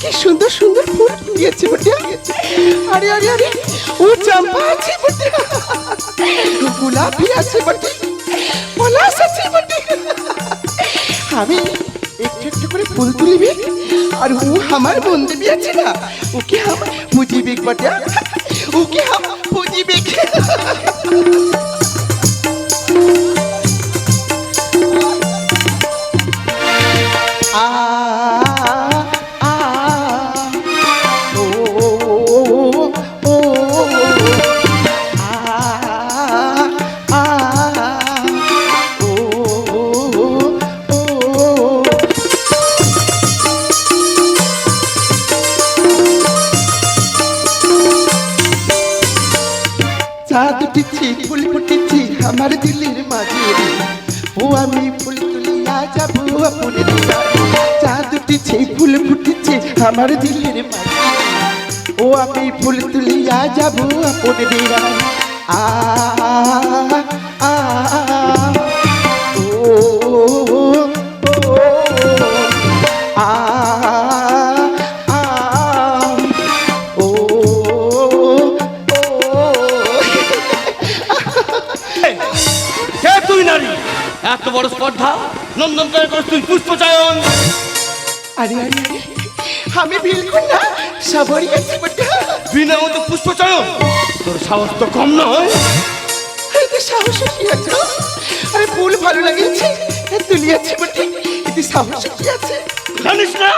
কি সুন্দর সুন্দর ফুল ফুটিয়েছে বুটিয়া আরে আরে আরে, ও চম্পা আছে বুটিয়া গোলাপি আছে বটে। পলাশ আছে বটে। আমি একটু একটু করে ফুল তুলিবি আর ও আমার বন্ধু আছে না, ওকে হাম বুঝিবি বটে। ওকে হাম বুঝিবি চাঁদ উঠেছে ফুল ফুটেছে আমার দিলের মাঝে ও আমি ফুল তুলিয়া যাব আপন চাঁদ উঠেছে ফুল ফুটেছে আমার দিলের মাঝে ও আমি ফুল তুলিয়া যাব আপন বেড়ায় আ আ বড় স্পর্ধা। নন্দন তুই পুষ্পচায়ন আরে আরে আরে, আমি বিলকুল না সবরই আছি বটে বিনা মতো পুষ্পচায়ন তোর সাহস তো কম নয় এতে সাহস কি আছে? আরে ফুল ভালো লাগিয়েছে তুলিয়াছি বটে এতে সাহস কি আছে? জানিস না?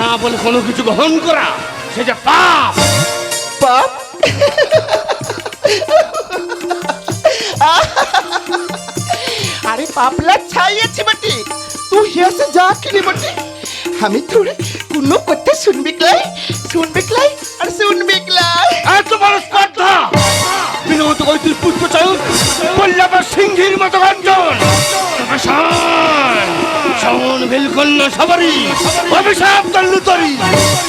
না বলে কোনো কিছু গ্রহণ করা সে যে পাপ। পাপ? পাপলা ছাইয়েছি বটে। তুই হেসে যা কিনি বটে। আমি তোর কোনো কথা শুনবি ক্লাই? শুনবি ক্লাই আর শুনবি ক্লাই। আর তোমার স্পর্ধা! বিনোদ ঐতির পুষ্প চায়ুর কল্যাবা সিংহীর মতো গঞ্জন। শ্রবণ ভিলকন্যা সবারই, অভিশাপ তল্লুতরি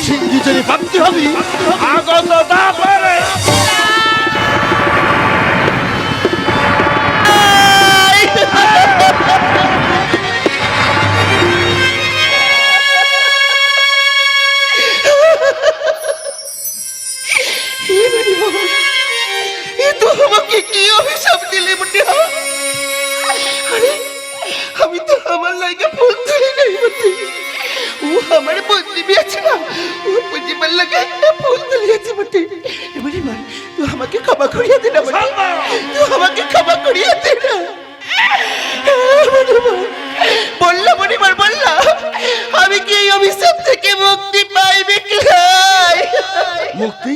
সিংহী যদি ভক্তি হবি, আগত দা পারে আমার বন্ধবী আছে না ওর বুঝিবার লাগে একটা ফুল তুলিয়েছে বটে। এবারে মা তুই আমাকে ক্ষমা করিয়া দে না তুই আমাকে ক্ষমা করিয়া দে না। বললাম মনিবার বললাম আমি কি এই অভিশাপ থেকে মুক্তি পাইবে কি মুক্তি?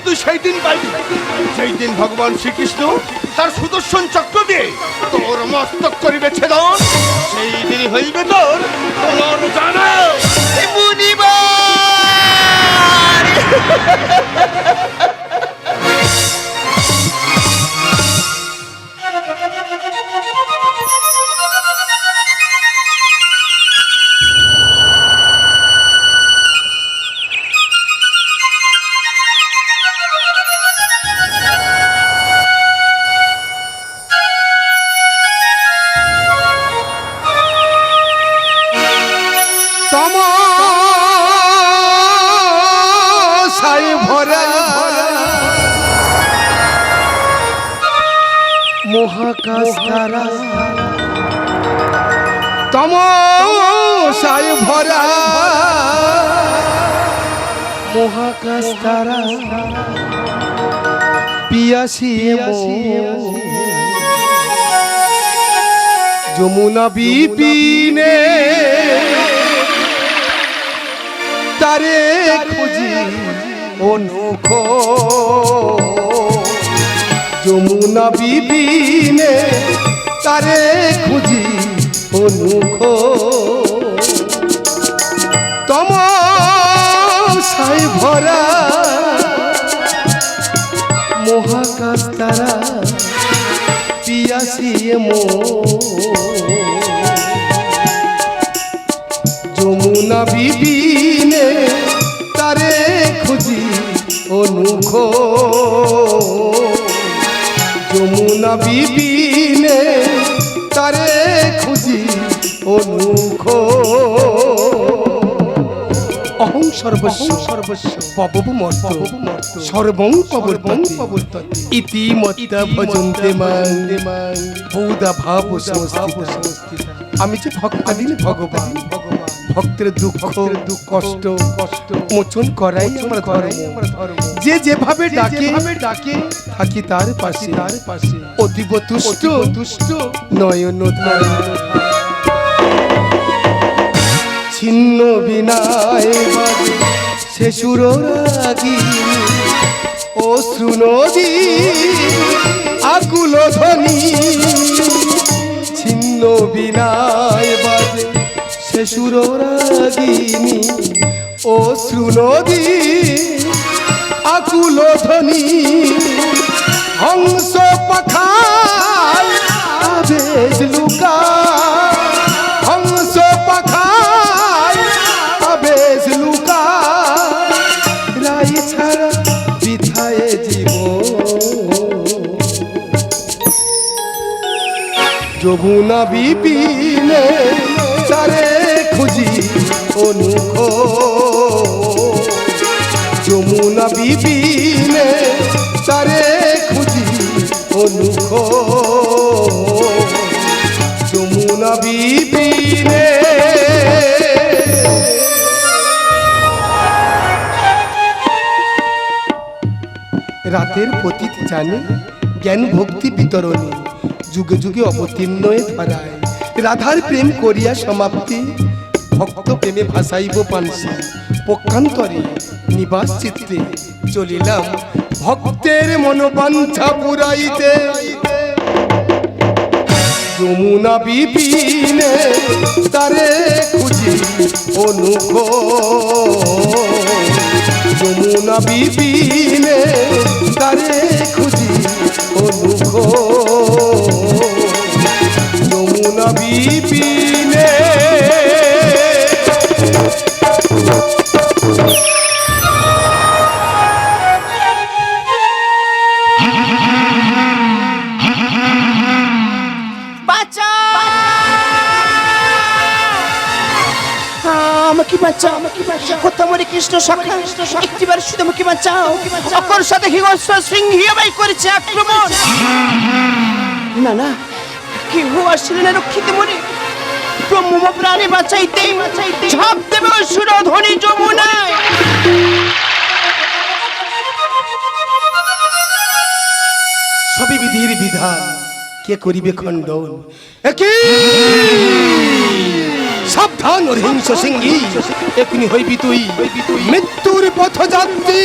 মুক্তি তুই সেই দিন পাইবি সেই দিন ভগবান শ্রীকৃষ্ণ তার সুদর্শন চক্র দিয়ে তোর মস্তক করিবে ছেদন। সেই দিন হইবে তোর তোর জানা মুনিবার। সাই ভরা মহাকাশ তারা। তম সাই ভরা মহাকাশ তারা। পিয়াসি যমুনা বিপিনে তারে খুঁজি। অনুখ। যমুনা বিপিনে তারে খুঁজি অনুখ। তম সাই ভরা মহাকাশ তারা পিয়াসি মো। যমুনা বিবিনে যমুনা বিবিনে তারে খুঁজি অনুখ। অহং সর্বস্ব সর্বস্ব পবব মর্ত সর্বং ইতি মত্তা ভজন্তে মাং বৌদা ভাব সংস্থিত আমি যে ভক্তাধীন ভগবান। ভক্তের দুঃখ দুঃখ কষ্ট কষ্ট মোচন করাই আমার ধর্ম। যে যেভাবে ডাকে ডাকে থাকি তার পাশে। তার পাশে। অতীব তুষ্ট তুষ্ট নয়ন ছিন্ন বিনায় বাজে শেষুর রাগি অশ্রু নদী আকুল ধ্বনি। ছিন্ন বিনায় বাজে শেষুর রাগিনী অশ্রু নদী আকুল ধ্বনি হংস পাখায় আবেশ লুকা হংস পাখায় আবেশ লুকা রাই ছাড়া বিধায় জীব যমুনা বিপিনে তারে খুঁজি অনুখ যমুনা বিপিনে তারে খুঁজি অনুখ যমুনা বিপিনে রাতের পতিত জানে, জ্ঞান ভক্তি বিতরণী, যুগে যুগে অবতীর্ণ ধরায়। রাধার প্রেম করিয়া সমাপ্তি ভক্ত প্রেমে ভাসাইব পানসি। পক্ষান্তরে নিবাস চিত্রে চলিলাম ভক্তের মনোবাঞ্ছা পুরাইতে। যমুনা বিপিনে তারে খুঁজি অনুখ যমুনা বিপিনে তারে খুঁজি অনুখ যমুনা বিপিনে সখা একটিবার শুধু আমাকে বাঁচাও অকর সাথে হিংস্র সিংহী আমায় করেছে আক্রমণ না না কেউ আসলে না রক্ষিত মনে। ব্রহ্ম প্রাণে বাঁচাইতে ঝাঁপ দেবে অসুর ধ্বনি যমুনায়। সবই বিধির বিধান। কে করিবে খণ্ডন? একি! সাবধান ওর হিংস সিংহী। এখনি হইবি তুই। মৃত্যুর পথযাত্রী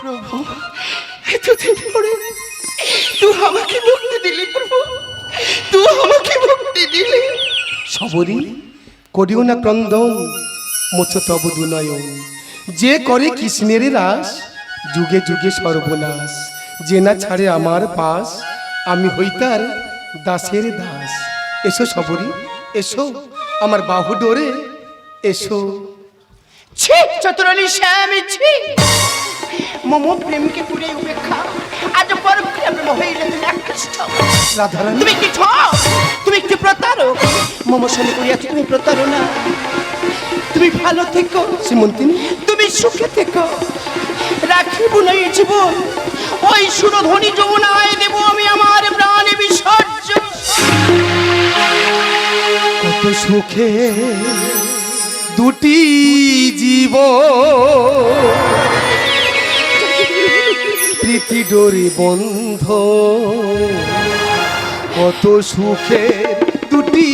প্রভু এতদিন পরে তুই আমাকে মুক্তি দিলি প্রভু। তুই আমাকে মুক্তি দিলি। সবরি করিও না ক্রন্দন মোচ তব দুনয়ন যে করে কৃষ্ণের রাস যুগে যুগে সর্বনাশ। যে না ছাড়ে আমার পাশ আমি হইতার দাসের দাস। এসো সবরি এসো আমার বাহু ডোরে এসো। ছি চতুরালী শ্যামী ছি। মম প্রেমকে পুরে উপেক্ষা আজ পর প্রেম হইলে তুমি আকৃষ্ট রাধারানী। তুমি কি ঠক তুমি কি প্রতারক? মম সঙ্গে করিয়াছো তুমি প্রতারণা। তুমি ভালো থেকো। শ্রীমন্তিনী। সুখে থেকো। রাখিব না এই জীবন। ওই সুরধ্বনি যমুনায় দেব আমি আমার প্রাণে বিসর্জন। কত সুখে দুটি জীব প্রীতি ডোরে বন্ধ। কত সুখে দুটি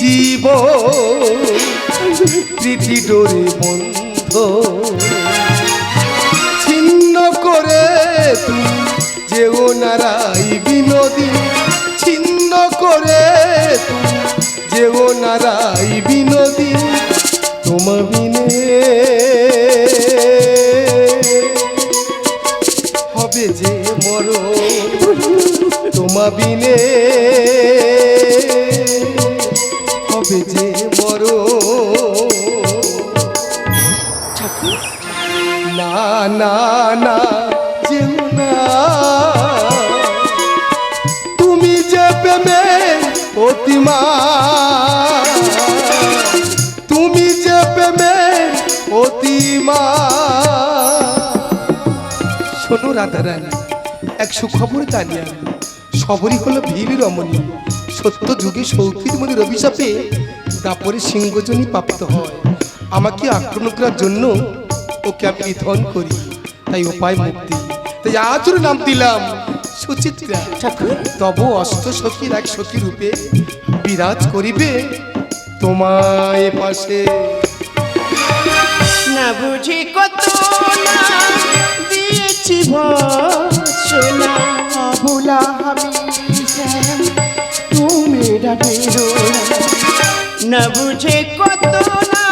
জীব প্রীতি ডোরে বন্ধ। ছিন্ন করে তুমি যেও নারাই বিনোদী। ছিন্ন করে তুমি যেও নারাই বিনোদী। তোমা হবে যে মর তোমা বিনে শোনো রাধারানী এক সুখবর জানি আমি সবরই হলো ভীর রমণী। সত্য যুগে সৌখির মনির অভিশাপে দাপরে সিংহজনী প্রাপ্ত হয়। আমাকে আক্রমণ করার জন্য ওকে আমি নিধন করি তাই উপায় মুক্তি। তাই আজ নাম দিলাম সুচিত্রা। ঠাকুর। তব অষ্ট সখীর এক সখী রূপে বিরাজ করিবে তোমায় পাশে। না বুঝি কত না দিয়েছি ভসনা অবলা আমি তুমি ডাকেরো না বুঝে কত না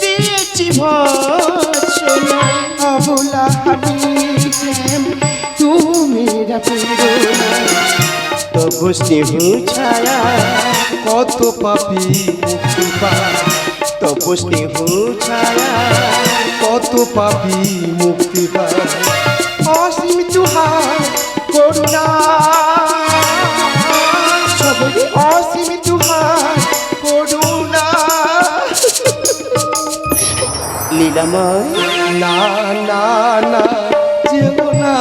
দিয়েছি ভসনা অবলা আমি তুমি ডাকেরো তবু স্নেহ ছায়া কত পাপি তবু স্নেহ ছায়া কত পাপি মুক্তি পায়। অসীম তুহার করুণা। অসীম তুহার করুণা। লীলাময়। না না না যেও না।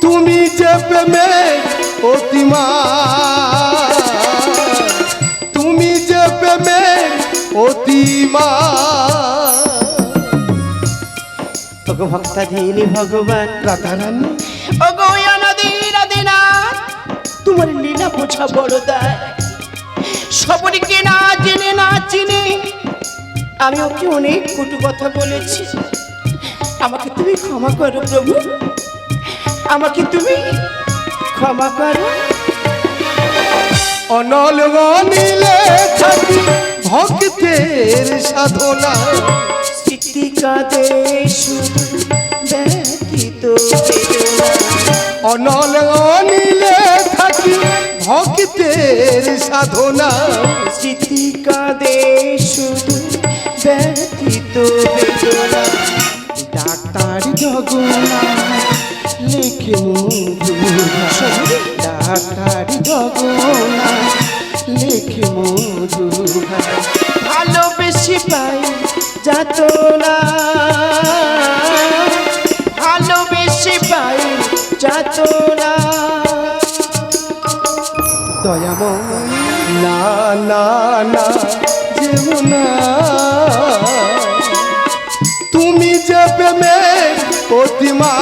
তুমি যে প্রেমে অতিমা। তুমি যে প্রেমে অতিমা। ওগো ভক্তাধীন ভগবান রাধারানী। ওগো অনাদির আদিনাথ তোমার লীলা বোঝা বড় দায়। সবরিকে না জেনে না চিনে। আমি ওকে অনেক কটু কথা বলেছি। আমাকে তুমি ক্ষমা করো প্রভু। আমাকে তুমি ক্ষমা করো। অনল অনিলে থাকি ভক্তের সাধনা। শুধু ব্যতীত অনল অনিলে থাকি ভক্তের সাধনা। কাঁদে শুধু ব্যতীত বেদনা। ডাক্তার জগনা লেখে ডাক্তার জগনা লেখে মধুরা। ভালোবেসে পাই যাত না ভালোবেসে পাই যাত না দয়াময়, না না না, যেও না। তুমি যে প্রেমে অতিমা